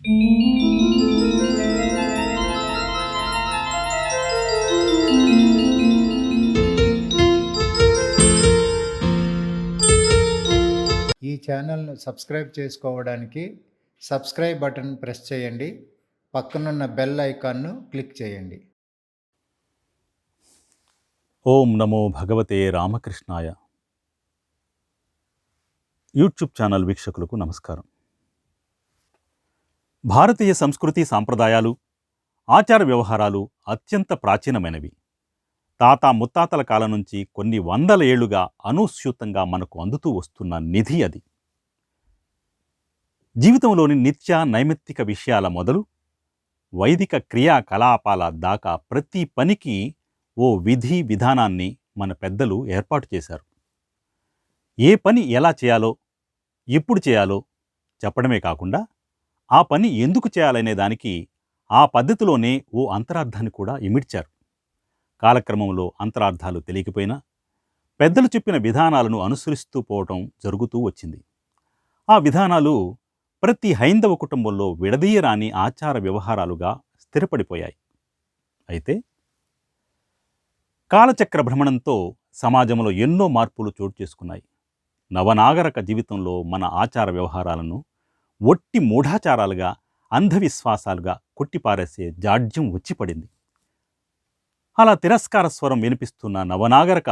ఈ ఛానల్ను సబ్స్క్రైబ్ చేసుకోవడానికి సబ్స్క్రైబ్ బటన్ ప్రెస్ చేయండి. పక్కనున్న బెల్ ఐకాన్ను క్లిక్ చేయండి. ఓం నమో భగవతే రామకృష్ణాయ. యూట్యూబ్ ఛానల్ వీక్షకులకు నమస్కారం. భారతీయ సంస్కృతి సాంప్రదాయాలు ఆచార వ్యవహారాలు అత్యంత ప్రాచీనమైనవి. తాత ముత్తాతల కాలం నుంచి కొన్ని వందల ఏళ్ళుగా అనుస్యూతంగా మనకు అందుతూ వస్తున్న నిధి అది. జీవితంలోని నిత్య నైమిత్తిక విషయాల మొదలు వైదిక క్రియాకలాపాల దాకా ప్రతి పనికి ఓ విధి విధానాన్ని మన పెద్దలు ఏర్పాటు చేశారు. ఏ పని ఎలా చేయాలో ఎప్పుడు చేయాలో చెప్పడమే కాకుండా ఆ పని ఎందుకు చేయాలనే దానికి ఆ పద్ధతిలోనే ఓ అంతరార్థాన్ని కూడా ఇమిడ్చారు. కాలక్రమంలో అంతరార్థాలు తెలియకపోయినా పెద్దలు చెప్పిన విధానాలను అనుసరిస్తూ పోవటం జరుగుతూ వచ్చింది. ఆ విధానాలు ప్రతి హైందవ కుటుంబంలో విడదీయరాని ఆచార వ్యవహారాలుగా స్థిరపడిపోయాయి. అయితే కాలచక్ర భ్రమణంతో సమాజంలో ఎన్నో మార్పులు చోటు చేసుకున్నాయి. నవనాగరక జీవితంలో మన ఆచార వ్యవహారాలను ఒట్టి మూఢాచారాలుగా అంధవిశ్వాసాలుగా కొట్టిపారేసే జాడ్యం వచ్చిపడింది. అలా తిరస్కార స్వరం వినిపిస్తున్న నవనాగరక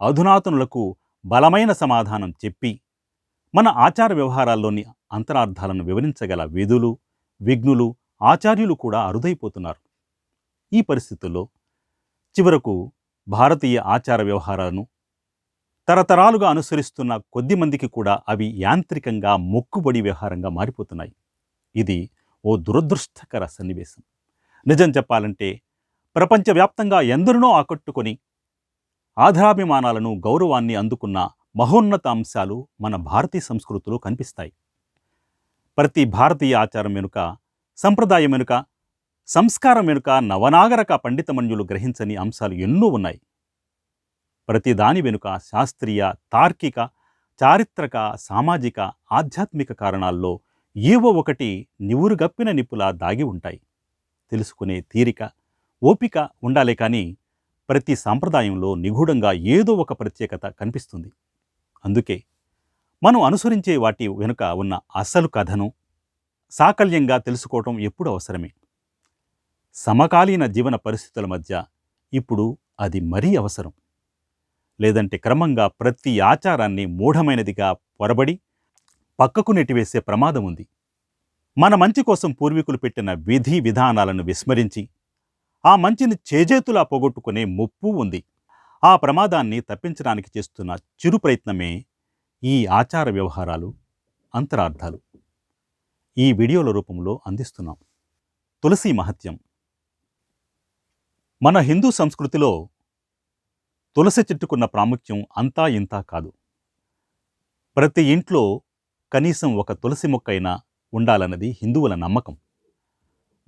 అధునాతనులకు బలమైన సమాధానం చెప్పి మన ఆచార వ్యవహారాల్లోని అంతరార్థాలను వివరించగల విధులు విఘ్నులు ఆచార్యులు కూడా అరుదైపోతున్నారు. ఈ పరిస్థితుల్లో చివరకు భారతీయ ఆచార వ్యవహారాలను తరతరాలుగా అనుసరిస్తున్న కొద్ది మందికి కూడా అవి యాంత్రికంగా మొక్కుబడి వ్యవహారంగా మారిపోతున్నాయి. ఇది ఓ దురదృష్టకర సన్నివేశం. నిజం చెప్పాలంటే ప్రపంచవ్యాప్తంగా ఎందరినో ఆకట్టుకొని ఆధారాభిమానాలను గౌరవాన్ని అందుకున్న మహోన్నత అంశాలు మన భారతీయ సంస్కృతిలో కనిపిస్తాయి. ప్రతి భారతీయ ఆచారం వెనుక సంప్రదాయం వెనుక సంస్కారం వెనుక నవనాగరక పండితమన్యులు గ్రహించని అంశాలు ఎన్నో ఉన్నాయి. ప్రతి దాని వెనుక శాస్త్రీయ తార్కిక చారిత్రక సామాజిక ఆధ్యాత్మిక కారణాల్లో ఏవో ఒకటి నివురుగప్పిన నిప్పులా దాగి ఉంటాయి. తెలుసుకునే తీరిక ఓపిక ఉండాలే కానీ ప్రతి సాంప్రదాయంలో నిగూఢంగా ఏదో ఒక ప్రత్యేకత కనిపిస్తుంది. అందుకే మనం అనుసరించే వాటి వెనుక ఉన్న అసలు కథను సాకల్యంగా తెలుసుకోవటం ఎప్పుడు అవసరమే. సమకాలీన జీవన పరిస్థితుల మధ్య ఇప్పుడు అది మరీ అవసరం. లేదంటే క్రమంగా ప్రతి ఆచారాన్ని మూఢమైనదిగా పొరబడి పక్కకు నెట్టివేసే ప్రమాదం ఉంది. మన మంచి కోసం పూర్వీకులు పెట్టిన విధి విధానాలను విస్మరించి ఆ మంచిని చేజేతులా పోగొట్టుకునే ముప్పు ఉంది. ఆ ప్రమాదాన్ని తప్పించడానికి చేస్తున్న చిరు ప్రయత్నమే ఈ ఆచార వ్యవహారాలు అంతరార్థాలు. ఈ వీడియోల రూపంలో అందిస్తున్నాం. తులసి మహత్యం. మన హిందూ సంస్కృతిలో తులసి చెట్టుకున్న ప్రాముఖ్యం అంతా ఇంతా కాదు. ప్రతి ఇంట్లో కనీసం ఒక తులసి మొక్కైనా ఉండాలన్నది హిందువుల నమ్మకం.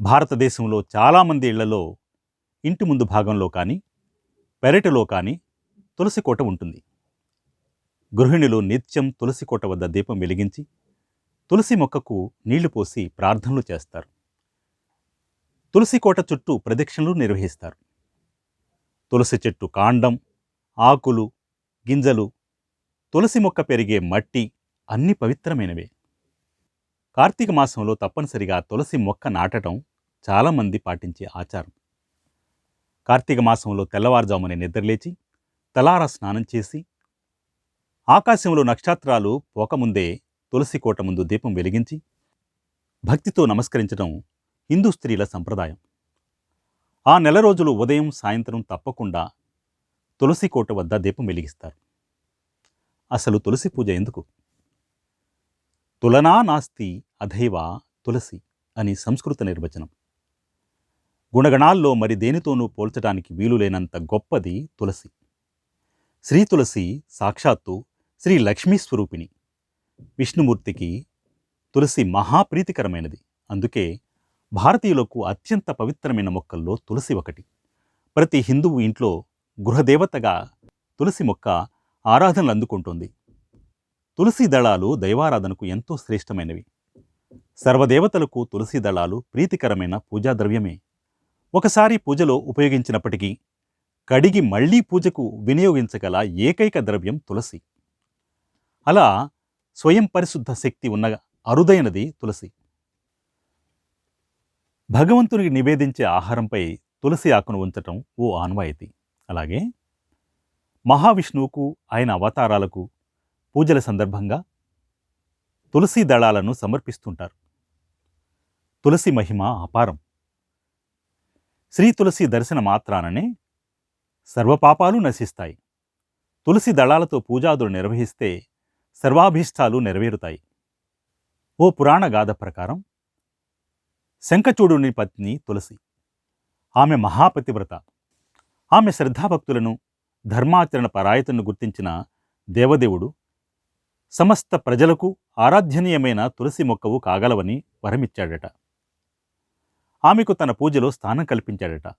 భారతదేశంలో చాలామంది ఇళ్ళలో ఇంటి ముందు భాగంలో కానీ పెరటిలో కానీ తులసి కోట ఉంటుంది. గృహిణులు నిత్యం తులసి కోట వద్ద దీపం వెలిగించి తులసి మొక్కకు నీళ్ళు పోసి ప్రార్థనలు చేస్తారు. తులసి కోట చుట్టూ ప్రదక్షిణలు నిర్వహిస్తారు. తులసి చెట్టు కాండం ఆకులు గింజలు తులసి మొక్క పెరిగే మట్టి అన్ని పవిత్రమైనవే. కార్తీక మాసంలో తప్పనిసరిగా తులసి మొక్క నాటడం చాలామంది పాటించే ఆచారం. కార్తీక మాసంలో తెల్లవారుజామునే నిద్రలేచి తలారా స్నానం చేసి ఆకాశంలో నక్షత్రాలు పోకముందే తులసి కోట ముందు దీపం వెలిగించి భక్తితో నమస్కరించడం హిందూ స్త్రీల సంప్రదాయం. ఆ నెల రోజులు ఉదయం సాయంత్రం తప్పకుండా తులసి కోట వద్ద దీపం వెలిగిస్తారు. అసలు తులసి పూజ ఎందుకు? తులనా నాస్తి అధైవ తులసి అని సంస్కృత నిర్వచనం. గుణగణాల్లో మరి దేనితోనూ పోల్చడానికి వీలులేనంత గొప్పది తులసి. శ్రీ తులసి సాక్షాత్తు శ్రీ లక్ష్మీ స్వరూపిణి. విష్ణుమూర్తికి తులసి మహాప్రీతికరమైనది. అందుకే భారతీయులకు అత్యంత పవిత్రమైన మొక్కల్లో తులసి ఒకటి. ప్రతి హిందువు ఇంట్లో గృహదేవతగా తులసి మొక్క ఆరాధనలు అందుకుంటుంది. తులసి దళాలు దైవారాధనకు ఎంతో శ్రేష్టమైనవి. సర్వదేవతలకు తులసి దళాలు ప్రీతికరమైన పూజా ద్రవ్యమే ఒకసారి పూజలో ఉపయోగించినప్పటికీ కడిగి మళ్ళీ పూజకు వినియోగించగల ఏకైక ద్రవ్యం తులసి. అలా స్వయం పరిశుద్ధ శక్తి ఉన్న అరుదైనది తులసి. భగవంతునికి నివేదించే ఆహారంపై తులసి ఆకును ఉంచటం ఓ ఆన్వాయితీ. అలాగే మహావిష్ణువుకు ఆయన అవతారాలకు పూజల సందర్భంగా తులసి దళాలను సమర్పిస్తుంటారు. తులసి మహిమ అపారం. శ్రీ తులసి దర్శన మాత్రాననే సర్వపాపాలు నశిస్తాయి. తులసి దళాలతో పూజాదులు నిర్వహిస్తే సర్వాభీష్టాలు నెరవేరుతాయి. ఓ పురాణ గాథ ప్రకారం శంఖచూడుని పత్ని తులసి. ఆమె మహాపతివ్రత. ఆమె శ్రద్ధాభక్తులను ధర్మాచరణ పరాయతను గుర్తించిన దేవదేవుడు సమస్త ప్రజలకు ఆరాధ్యనీయమైన తులసి మొక్కవు కాగలవని వరమిచ్చాడట. ఆమెకు తన పూజలో స్థానం కల్పించాడట.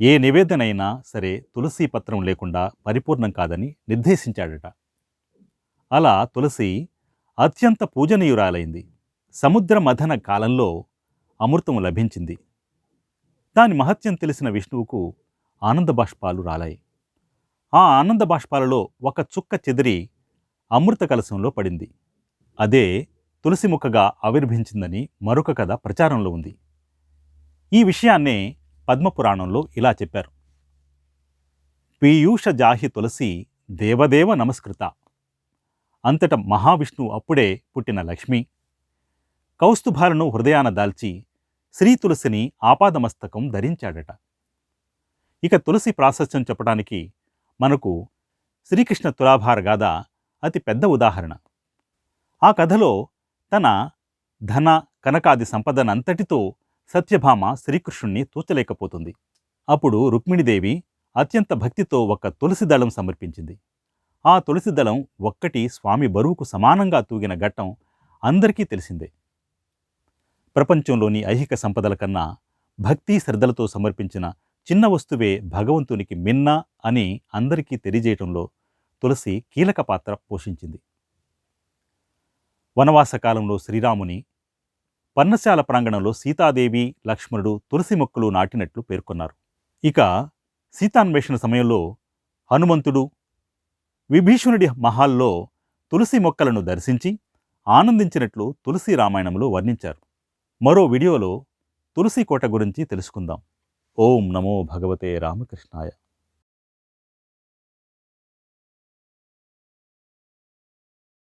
ఏ నివేదనైనా సరే తులసి పత్రం లేకుండా పరిపూర్ణం కాదని నిర్దేశించాడట. అలా తులసి అత్యంత పూజనీయురాలైంది. సముద్ర మథన కాలంలో అమృతం లభించింది. దాని మహత్యం తెలిసిన విష్ణువుకు ఆనంద బాష్పాలు రాలాయి. ఆ ఆనంద బాష్పాలలో ఒక చుక్క చెదిరి అమృత కలశంలో పడింది. అదే తులసి ముక్కగా ఆవిర్భించిందని మరొక కథ ప్రచారంలో ఉంది. ఈ విషయాన్నే పద్మపురాణంలో ఇలా చెప్పారు. పీయూష జాహి తులసి దేవదేవ నమస్కృత. అంతట మహావిష్ణువు అప్పుడే పుట్టిన లక్ష్మి. కౌస్తుభాలను హృదయాన దాల్చి శ్రీ తులసిని ఆపాదమస్తకం ధరించాడట. ఇక తులసి ప్రాశస్త్యం చెప్పడానికి మనకు శ్రీకృష్ణ తులాభార గాథ అతి పెద్ద ఉదాహరణ. ఆ కథలో తన ధన కనకాది సంపదనంతటితో సత్యభామ శ్రీకృష్ణుణ్ణి తూచలేకపోతుంది. అప్పుడు రుక్మిణిదేవి అత్యంత భక్తితో ఒక తులసి దళం సమర్పించింది. ఆ తులసి దళం ఒక్కటి స్వామి బరువుకు సమానంగా తూగిన ఘట్టం అందరికీ తెలిసిందే. ప్రపంచంలోని ఐహిక సంపదల కన్నా భక్తి శ్రద్ధలతో సమర్పించిన చిన్న వస్తువే భగవంతునికి మిన్న అని అందరికీ తెలియజేయటంలో తులసి కీలక పాత్ర పోషించింది. వనవాస కాలంలో శ్రీరాముని పర్ణశాల ప్రాంగణంలో సీతాదేవి లక్ష్మణుడు తులసి మొక్కలు నాటినట్లు పేర్కొన్నారు. ఇక సీతాన్వేషణ సమయంలో హనుమంతుడు విభీషణుడి మహాల్లో తులసి మొక్కలను దర్శించి ఆనందించినట్లు తులసి రామాయణంలో వర్ణించారు. మరో వీడియోలో తులసి కోట గురించి తెలుసుకుందాం. ఓం నమో భగవతే రామకృష్ణాయ